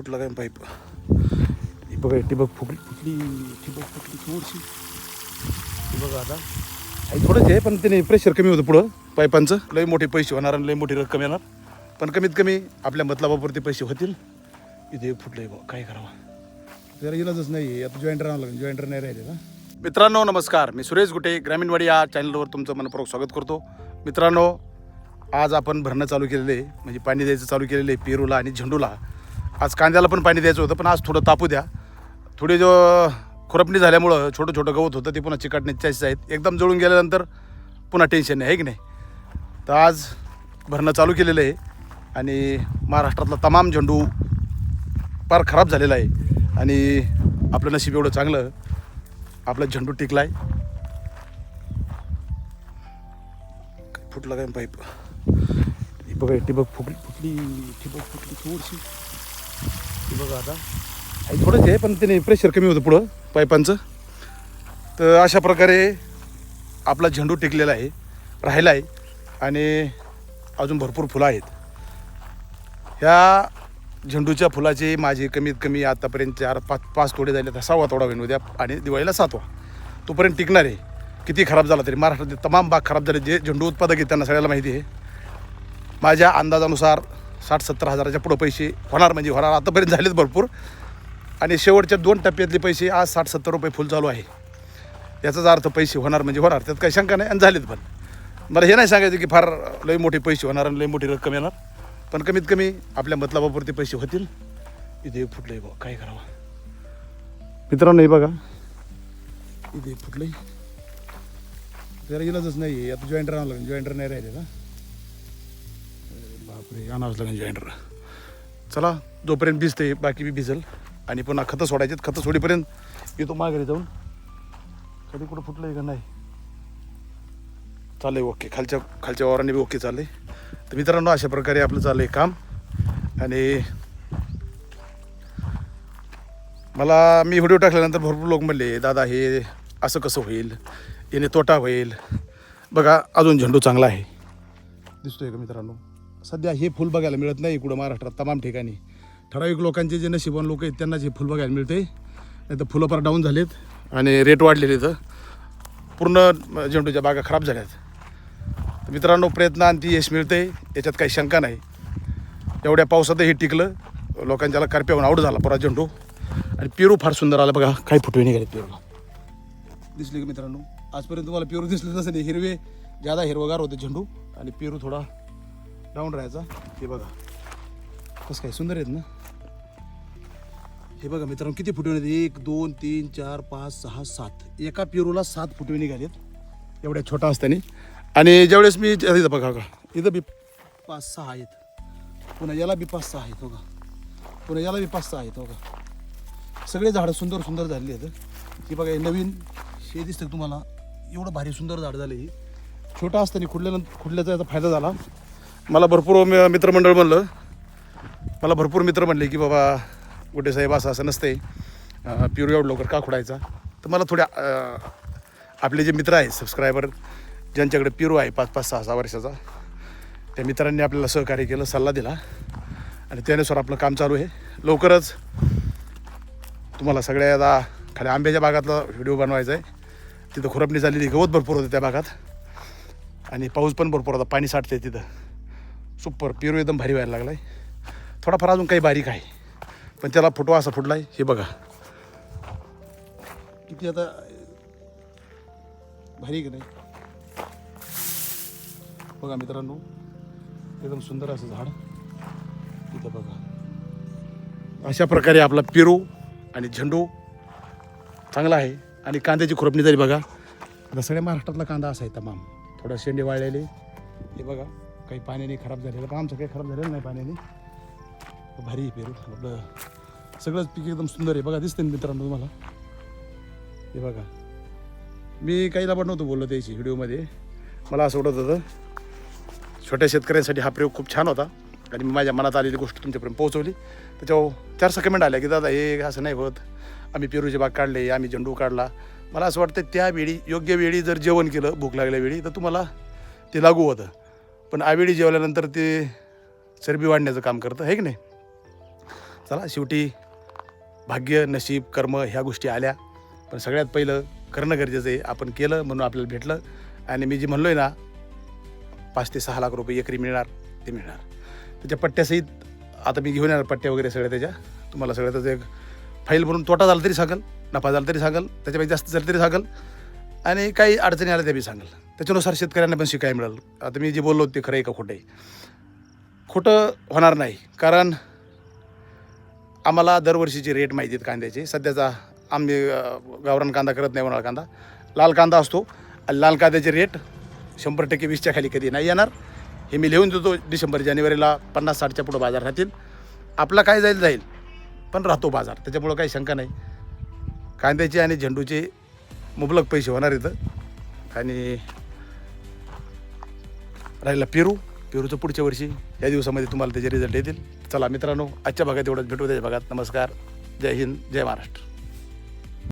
फुटला काय पाईप? ही बघा ही ठिबक फुटली फुटली ठिबक फुटली थोडीशी. ही बघा आता. आई थोडंच आहे पण त्याने प्रेशर कमी होतं पुढं पाईपांचं. लई मोठे पैसे होणार आणि लई मोठी रक्कम येणार. पण कमीत कमी आपल्या मतलबापुरते पैसे होतील. इथे फुटले बघ काय करावं. जरा इलाजच नाही आता जॉईंट राहावं लागेल जॉईंटर नाही राहिले ना. मित्रांनो नमस्कार. मी सुरेश गुटे ग्रामीणवाडी या चॅनलवर तुमचं मनपूर्वक स्वागत करतो. मित्रांनो आज आपण भरणं चालू केलेलं आहे म्हणजे पाणी द्यायचं चालू केलेलं आहे पेरूला आणि झेंडूला. आज कांद्याला पण पाणी द्यायचं होतं पण आज थोडं तापू द्या. थोडी जो खुरपणी झाल्यामुळं छोटं छोटं गवत होतं ते पुन्हा चिकाटण्याचे चान्सेस आहेत. एकदम जळून गेल्यानंतर पुन्हा टेन्शन नाही आहे की नाही? तर आज भरणं चालू केलेलं आहे आणि महाराष्ट्रातला तमाम झेंडू फार खराब झालेला आहे. आणि आपलं नशीब एवढं चांगलं आपला झेंडू टिकला आहे फुटला काय पाईप? बघा टिबक ठिबक फुटली फुटली ठिबक फुटली थोडीशी. बघा आता. थोडंच आहे पण त्याने प्रेशर कमी होतं पुढं पाईपांचं तर अशा प्रकारे आपला झेंडू टिकलेला आहे राहिला आहे आणि अजून भरपूर फुलं आहेत. ह्या झेंडूच्या फुलाचे माझे कमीत कमी आतापर्यंत चार पाच पाच तोडे झाले तर सहावा तोडा होईल उद्या आणि दिवाळीला सातवा. तोपर्यंत टिकणार आहे. किती खराब झाला तरी महाराष्ट्रातील तमाम बाग खराब झाले जे झेंडू उत्पादक आहेत त्यांना सगळ्याला माहिती आहे. माझ्या अंदाजानुसार साठ सत्तर हजाराच्या पुढं पैसे होणार म्हणजे होणार. आतापर्यंत झालेत भरपूर. आणि शेवटच्या दोन टप्प्यातले पैसे आज साठ सत्तर रुपये फुल चालू आहे. याचाच अर्थ पैसे होणार म्हणजे होणार. त्यात काही शंका नाही आणि झालेत पण. मला हे नाही सांगायचं की फार लई मोठे पैसे होणार आणि लई मोठी रक्कम येणार. पण कमीत कमी आपल्या मतलबापुरते पैसे होतील. इथे आहे बा काय करावं? मित्रांनो हे बघा. इथे फुटलंय. जरा इलाजच नाही आहे आता जॉईंटर आणलं लागेल. जॉईंटर नाही राहिले ना बापरे आणावंच लागेल जॉईंटर चला जोपर्यंत भिजते बाकी बी भिजल. आणि पुन्हा खतं सोडायचे खतं सोडीपर्यंत येतो माघारी जाऊन. कधी कुठं फुटलंय का नाही? चालेल ओके खालच्या खालच्या वावराने बी ओके चाललंय. तर मित्रांनो अशा प्रकारे आपलं चाललं आहे काम. आणि मला मी व्हिडिओ टाकल्यानंतर भरपूर लोक म्हणले दादा हे असं कसं होईल? याने तोटा होईल? बघा अजून झेंडू चांगला आहे. दिसतोय का मित्रांनो? सध्या हे फुल बघायला मिळत नाही कुठं महाराष्ट्रात तमाम ठिकाणी. ठराविक लोकांचे जे नशिबान लोक आहेत त्यांनाच हे फुल बघायला मिळते नाही तर फुलं फार डाऊन झालेत आणि रेट वाढलेले तर पूर्ण झेंडूच्या बागा खराब झाल्यात. मित्रांनो प्रयत्न आणि ती यश मिळते याच्यात काही शंका नाही. एवढ्या पावसात हे टिकलं. लोकांच्याला करप्याहून आवड झाला पुरा झेंडू आणि पेरू फार सुंदर आला बघा. काही फुटवे निघाले पेरूला. दिसले का मित्रांनो? आजपर्यंत तुम्हाला पेरू दिसले तसं नाही. हिरवे ज्यादा हिरवगार होते झेंडू आणि पेरू थोडा डाऊन राहायचा. हे बघा. कसं काय सुंदर आहेत ना? हे बघा मित्रांनो किती फुटवे आहेत? एक दोन तीन चार पाच सहा सात. एका पेरूला सात फुटवे निघालेत एवढ्या छोटा असताना. आणि ज्यावेळेस मी इथं बघा का इथं बी पाच सहा आहेत. पुन्हा याला बी पाच सहा आहेत बघा. पुन्हा याला बी पाच सहा आहेत बघा. सगळे झाडं सुंदर सुंदर झालेली आहेत. की बघा हे नवीन हे दिसतं तुम्हाला. एवढं भारी सुंदर झाड झालं हे छोटा असताना खुडल्यानंतर खुडल्याचा याचा फायदा झाला. मला भरपूर मित्रमंडळ म्हणलं. मला भरपूर मित्र म्हणले की बाबा गुड्डे साहेब असं असं नसते प्युर एवढ लवकर का खुडायचा? तर मला थोड्या आपले जे मित्र आहेत सबस्क्रायबर ज्यांच्याकडे प्युरो आहे पाच पाच सहा सहा वर्षाचा त्या मित्रांनी आपल्याला सहकार्य केलं सल्ला दिला. आणि त्यानुसार आपलं काम चालू आहे. लवकरच तुम्हाला सगळ्या आता खाली आंब्याच्या बागातला व्हिडिओ बनवायचा आहे. तिथं खुरपणी झालेली गवत भरपूर होतं त्या भागात आणि पाऊस पण भरपूर होता पाणी साठते तिथं. सुपर पेरू एकदम भारी व्हायला लागला आहे थोडाफार अजून काही बारीक आहे पण त्याला फुटवा असा फुटला आहे हे बघा. किती आता भारी की नाही? बघा मित्रांनो एकदम सुंदर असं झाड. तिथं बघा. अशा प्रकारे आपला पेरू आणि झेंडू चांगला आहे. आणि कांद्याची खुरपणी झाली बघा. सगळ्या महाराष्ट्रातला कांदा असा आहे तमाम. थोडा शेंडे वाळलेले. हे बघा. काही पाण्याने खराब झालेलं पण आमचं काही खराब झालेलं नाही पाण्याने. भारी आहे पेरू. आपलं सगळंच पीक एकदम सुंदर आहे. बघा दिसते ना मित्रांनो तुम्हाला. हे बघा. मी काहीला पण नव्हतं बोललो त्याची व्हिडिओमध्ये. मला असं वाटत होतं छोट्या शेतकऱ्यांसाठी हा प्रयोग खूप छान होता. आणि मी माझ्या मनात आलेली गोष्ट तुमच्यापर्यंत पोहोचवली. त्याच्यावर चारसा कमेंट आल्या की दादा हे असं नाही होत. आम्ही पेरूचे बाग काढले आम्ही झेंडू काढला. मला असं वाटतं त्यावेळी योग्य वेळी जर जेवण केलं भूक लागल्या वेळी तर तुम्हाला ते लागू होतं. पण आवेळी जेवल्यानंतर ते चरबी वाढण्याचं काम करतं आहे की नाही? चला शेवटी भाग्य नशीब कर्म ह्या गोष्टी आल्या. पण सगळ्यात पहिलं करणं गरजेचं आहे. आपण केलं म्हणून आपल्याला भेटलं. आणि मी जे म्हणलो आहे ना पाच ते सहा लाख रुपये एकरी मिळणार ते मिळणार. त्याच्या पट्ट्यासहित आता मी घेऊन येणार पट्ट्या वगैरे सगळ्या त्याच्या. तुम्हाला सगळ्या त्याचं एक फाईल भरून तोटा झाला तरी सांगाल नफा झाला तरी सांगाल त्याच्यापेक्षा जास्त झालं तरी सांगाल. आणि काही अडचणी आल्या त्या बी सांगाल. त्याच्यानुसार शेतकऱ्यांना पण शिकायला मिळालं. आता मी जे बोललो ते खरं आहे का खोटं आहे? खोटं होणार नाही. कारण आम्हाला दरवर्षीची रेट माहिती आहेत कांद्याचे. सध्याचा आम्ही गावरान कांदा करत नाही होणार कांदा. लाल कांदा असतो. आणि लाल कांद्याचे रेट शंभर टक्के वीसच्या खाली कधी नाही येणार. हे मी लिहून देतो. डिसेंबर जानेवारीला पन्नास साठच्या पुढं बाजार राहतील. आपला काय जाईल जाईल. पण राहतो बाजार. त्याच्यामुळं काही शंका नाही. कांद्याचे आणि झेंडूचे मुबलक पैसे होणार इथं. आणि राहिला पेरू. पेरूचं पुढच्या वर्षी या दिवसामध्ये तुम्हाला त्याचे रिझल्ट येतील. चला मित्रांनो आजच्या भागात एवढंच. भेटू त्याच्या भागात. नमस्कार. जय हिंद जय महाराष्ट्र.